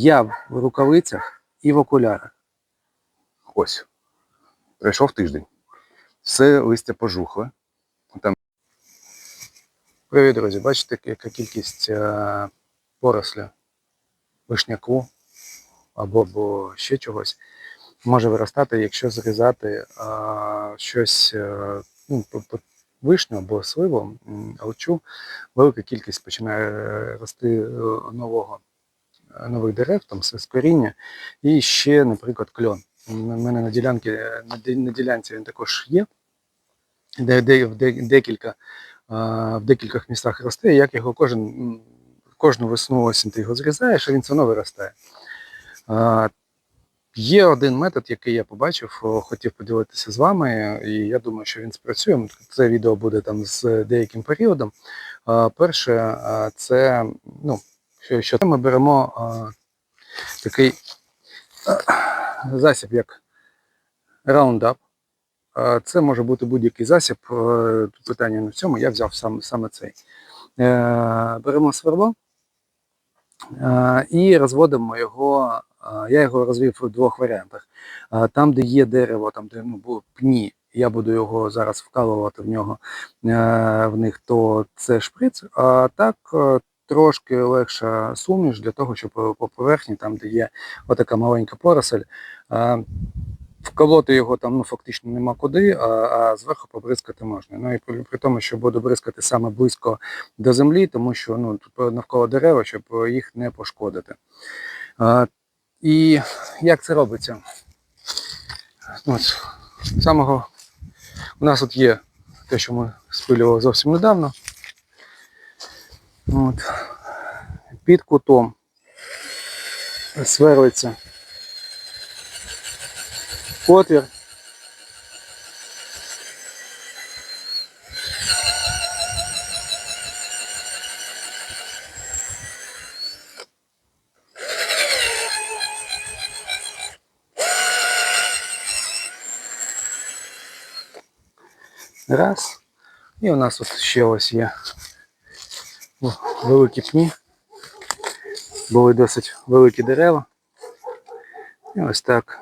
Я в рукавицях і в окулярах. Ось. Пройшов тиждень. Все листя пожухле. Привіт, друзі! Бачите, яка кількість е, поросля вишняку або, або ще чогось може виростати, якщо зрізати е, щось, е, ну, по- вишню або сливу, алчу, велика кількість починає рости нового, нових дерев, там з і ще, наприклад, кльон. У мене на ділянці, на, ділянці він також є, де, де, де, декілька в декількох містах росте, як його кожен, кожну весну осінь ти його зрізаєш, а він все одно виростає. Є один метод, який я побачив, хотів поділитися з вами, і я думаю, що він спрацює. Це відео буде там з деяким періодом. Перше, це ну, що, ми беремо а, такий а, засіб, як Roundup. Е, Це може бути будь-який засіб. Тут питання не в цьому. Я взяв саме, саме цей. Е, Беремо сверло е, і розводимо його. Я його розвів у двох варіантах. Там, де є дерево, там, де ну, пні, я буду його зараз вкалувати в нього е, в них, то це шприц. А так е, трошки легша суміш для того, щоб по поверхні, там, де є отака маленька поросель, е, вколоти його там ну, фактично нема куди, а, а зверху побризкати можна. Ну і при, при тому, що буду бризкати саме близько до землі, тому що ну, тут навколо дерева, щоб їх не пошкодити. А, і як це робиться? От, самого у нас тут є те, що ми спилювали зовсім недавно. От. Під кутом сверлиться отвір. Раз. І у нас тут ще ось є о, великі пні. Були досить великі дерева. І ось так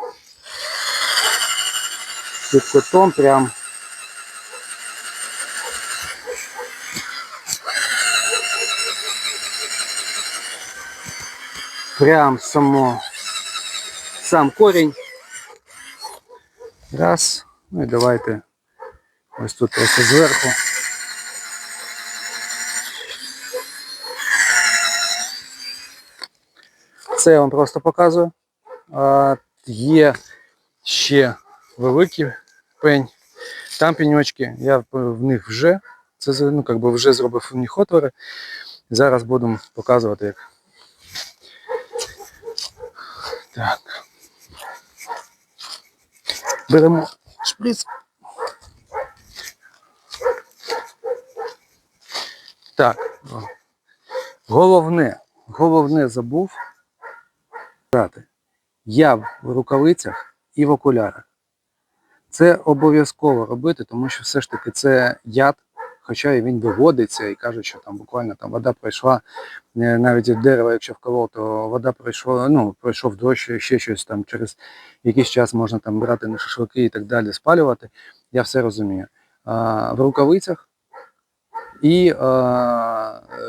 під кутом прям. Прям само сам корінь. Раз. Ну і давайте ось тут просто зверху. Це я вам просто показую. А, є ще великий пень. Там пеньочки, я в- них вже це ну, как би вже зробив в них отвори. Зараз будемо показувати як. Так. Беремо шприц. Так. Головне, головне забув. Сказати. Я в рукавицях і в окулярах. Це обов'язково робити, тому що все ж таки це яд, хоча і він виводиться і кажуть, що там буквально там вода пройшла, е, навіть від дерева, якщо вколов, то вода пройшла, ну, пройшов дощ, ще щось там через якийсь час можна там брати на шашлики і так далі, спалювати. Я все розумію. А, в рукавицях і е,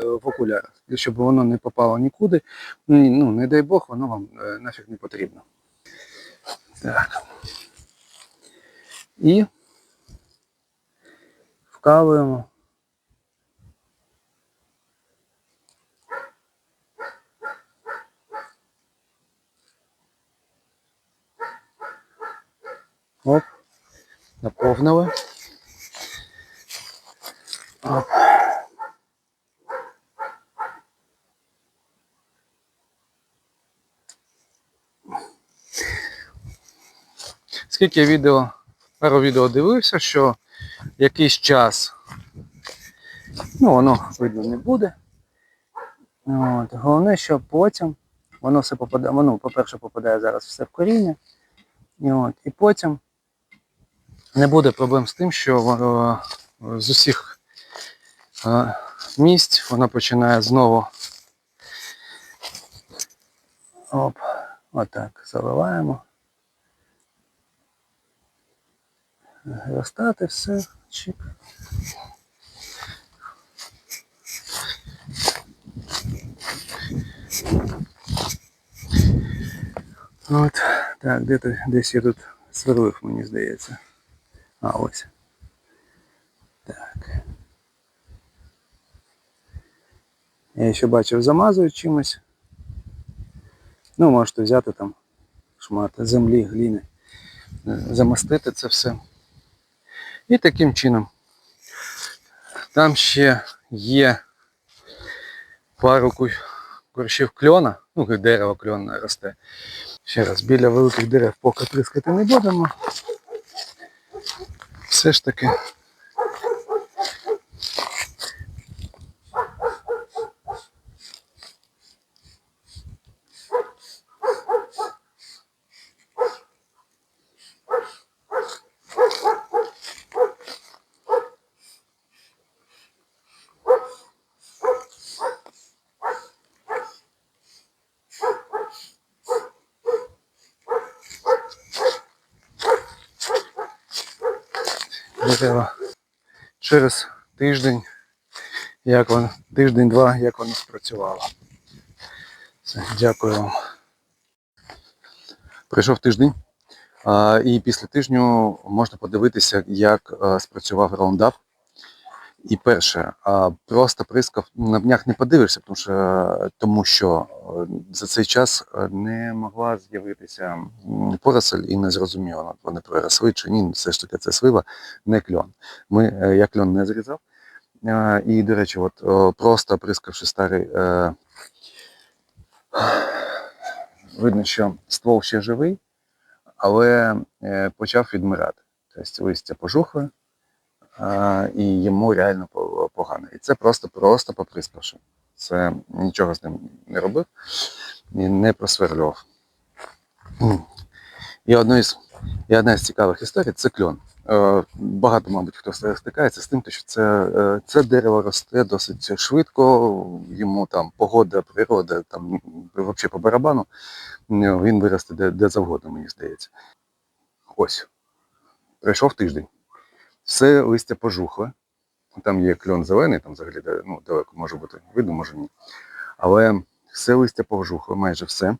в окулярах, щоб воно не попало нікуди. Ну, не дай Бог, воно вам е, нафіг не потрібно. Так. І вкалуємо. Оп. Наповнили. Скільки відео, пару відео дивився, що якийсь час, ну воно видно не буде. От. Головне, що потім воно все попадає, воно, по-перше, попадає зараз все в коріння. І, от, і потім не буде проблем з тим, що воно з усіх е, місць воно починає знову Оп, отак, заливаємо. Розтати все, чик. От, так, де то, десь я тут сверлив, мені здається. А, ось. Так. Я ще бачив, замазують чимось. Ну, можете взяти там шмат землі, гліни, замастити це все. І таким чином. Там ще є пару ку- кльона, ну, як дерево кльонне росте. Ще раз, біля великих дерев поки трискати не будемо. Все ж таки. Дерева через тиждень, як воно, тиждень-два, як воно спрацювало. Все, дякую вам. Пройшов тиждень, і після тижню можна подивитися, як спрацював раундап. І перше, просто прискав на днях не подивишся, тому що, тому що е, за цей час е, не могла з'явитися м, поросль і не зрозуміло, вони переросли чи ні. Все ж таки це свива, не кльон. Ми, е, я кльон не зрізав. І, до речі, от просто прискавши старий, видно, що ствол ще живий, але почав відмирати. Тобто листя пожухле, е, і йому реально погано. І це просто просто поприскавши. Це нічого з ним не робив і не просверлював. І одна із, і одна із цікавих історій це кльон. Е, Багато, мабуть, хто стикається з тим, що це, е, це дерево росте досить швидко, йому там погода, природа, там взагалі по барабану, він виросте де, де завгодно, мені здається. Ось. Пройшов тиждень. Все листя пожухле. Там є кльон зелений, там взагалі ну, далеко може бути видно, може ні. Але все листя пожухло, майже все.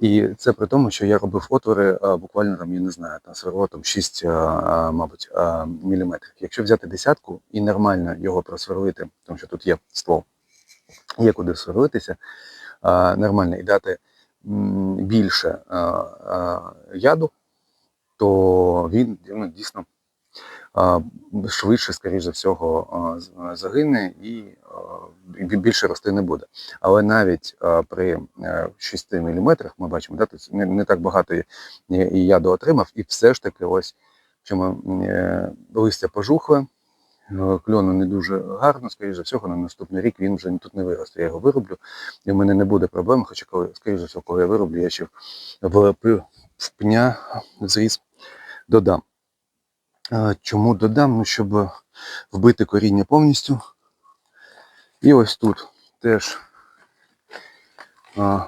І це при тому, що я робив отвори а, буквально там, я не знаю, там сверло там 6, а, мабуть, а, міліметрів. Якщо взяти десятку і нормально його просверлити, тому що тут є ствол, є куди сверлитися, а, нормально і дати більше а, а, яду, то він ну, дійсно швидше, скоріш за всього, загине і більше рости не буде. Але навіть при е, 6 мм ми бачимо, да, тут не, так багато і, і яду отримав, і все ж таки ось чому е, листя пожухле, е, кльону не дуже гарно, скоріш за всього, на наступний рік він вже тут не виросте. Я його вироблю, і в мене не буде проблем, хоча коли, скоріш за всього, коли я вироблю, я ще в, в пня зріз додам. Чому додам? Ну, щоб вбити коріння повністю. І ось тут теж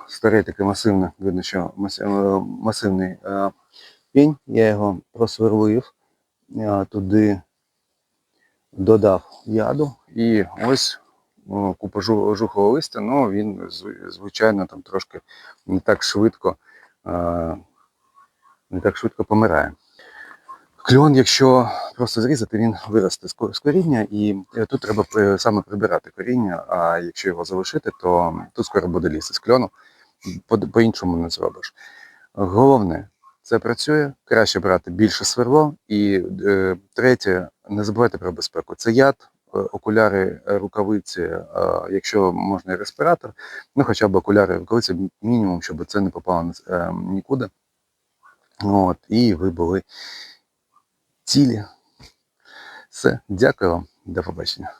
старе таке масивне, видно, що е, масивний пінь. Я його просверлив, туди додав яду. І ось купа жу- листя, але він, звичайно, там трошки не так швидко, не так швидко помирає. Кльон, якщо просто зрізати, він виросте з коріння, і е, тут треба саме прибирати коріння, а якщо його залишити, то тут скоро буде лізти з кльону, По- по-іншому не зробиш. Головне, це працює, краще брати більше сверло. І е, третє, не забувайте про безпеку. Це яд, е, окуляри, е, рукавиці, е, якщо можна і респіратор, ну хоча б окуляри, рукавиці мінімум, щоб це не попало е, нікуди. От, і ви були цілі. Все, дякую вам, до побачення.